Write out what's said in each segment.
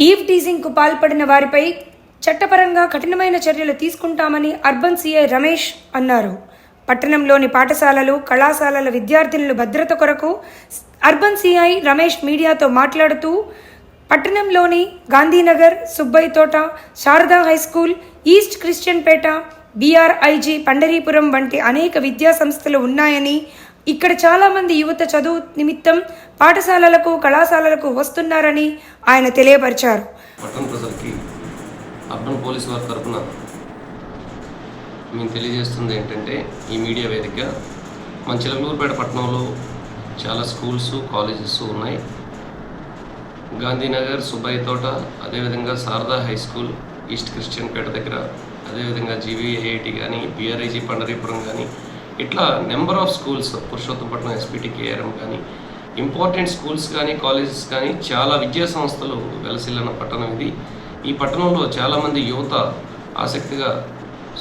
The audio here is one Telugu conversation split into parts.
ఈవ్ టీజింగ్కు పాల్పడిన వారిపై చట్టపరంగా కఠినమైన చర్యలు తీసుకుంటామని అర్బన్ సీఐ రమేష్ అన్నారు. పట్టణంలోని పాఠశాలలు కళాశాలల విద్యార్థినుల భద్రత కొరకు అర్బన్ సీఐ రమేష్ మీడియాతో మాట్లాడుతూ పట్టణంలోని Gandhinagar Subbayyathota Sharada high school east Christian Peta BRIG Pandaripuram వంటి అనేక విద్యా సంస్థలు ఉన్నాయని ఇక్కడ చాలామంది యువత చదువు నిమిత్తం పాఠశాలలకు కళాశాలలకు వస్తున్నారని ఆయన తెలియపరిచారు. పట్టణ ప్రజలకి అర్బన్ పోలీస్ వారి తరఫున మేము తెలియజేస్తుంది ఏంటంటే ఈ మీడియా వేదికగా మన చిలకలూరుపేట పట్టణంలో చాలా స్కూల్స్ కాలేజెస్ ఉన్నాయి. గాంధీనగర్ సుబ్బయ్య తోట అదేవిధంగా Sharada high school east Christian Peta దగ్గర అదేవిధంగా జీవీఐఐటి కానీ బీఆర్ఐజీ పండరీపురం కానీ ఇట్లా number of schools Purushottapatnam SPT KRM కానీ ఇంపార్టెంట్ స్కూల్స్ కానీ కాలేజెస్ కానీ చాలా విద్యా సంస్థలు వెలసిల్లిన పట్టణం ఇది. ఈ పట్టణంలో చాలామంది యువత ఆసక్తిగా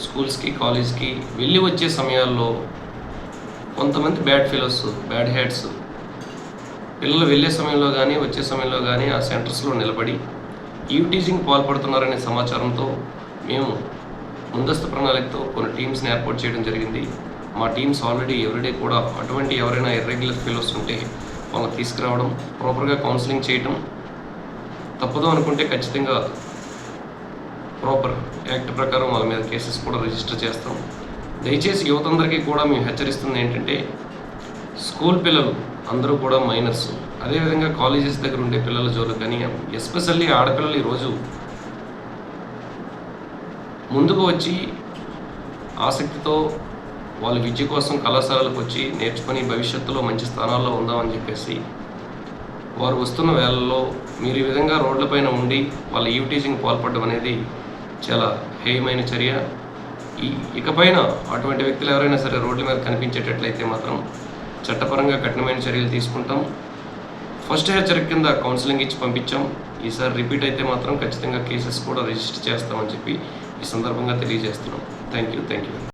స్కూల్స్కి కాలేజ్కి వెళ్ళి వచ్చే సమయాల్లో కొంతమంది బ్యాడ్ ఫీలర్స్ బ్యాడ్ హ్యాడ్స్ పిల్లలు వెళ్ళే సమయంలో కానీ వచ్చే సమయంలో కానీ ఆ సెంటర్స్లో నిలబడి ఈవ్ టీచింగ్ పాల్పడుతున్నారనే సమాచారంతో మేము ముందస్తు ప్రణాళికతో కొన్ని టీమ్స్ని ఏర్పాటు చేయడం జరిగింది. మా టీమ్స్ ఆల్రెడీ ఎవ్రీడే కూడా అటువంటి ఎవరైనా ఇర్రెగ్యులర్ ఫీల్ ఉంటే వాళ్ళని తీసుకురావడం ప్రాపర్గా కౌన్సిలింగ్ చేయటం తప్పదు అనుకుంటే ఖచ్చితంగా ప్రాపర్ యాక్ట్ ప్రకారం వాళ్ళ మీద కేసెస్ కూడా రిజిస్టర్ చేస్తాం. దయచేసి యువతందరికీ కూడా మేము హెచ్చరిస్తుంది ఏంటంటే స్కూల్ పిల్లలు అందరూ కూడా మైనర్స్ అదేవిధంగా కాలేజెస్ దగ్గర ఉండే పిల్లల జోలు కానీ ఎస్పెషల్లీ ఆడపిల్లలు ఈరోజు ముందుకు వచ్చి ఆసక్తితో వాళ్ళ విద్య కోసం కళాశాలకు వచ్చి నేర్చుకొని భవిష్యత్తులో మంచి స్థానాల్లో ఉందామని చెప్పేసి. వారు వస్తున్న వేళల్లో మీరు ఈ విధంగా రోడ్లపైన ఉండి వాళ్ళ ఈవ్ టీచింగ్ పాల్పడడం అనేది చాలా హేయమైన చర్య. ఈ ఇకపైన అటువంటి వ్యక్తులు ఎవరైనా సరే రోడ్ల మీద కనిపించేటట్లయితే మాత్రం చట్టపరంగా కఠినమైన చర్యలు తీసుకుంటాం. ఫస్ట్ హెచ్చరిక కింద కౌన్సిలింగ్ ఇచ్చి పంపించాం. ఈసారి రిపీట్ అయితే మాత్రం ఖచ్చితంగా కేసెస్ కూడా రిజిస్టర్ చేస్తామని చెప్పి ఈ సందర్భంగా తెలియజేస్తున్నాం. Thank you thank you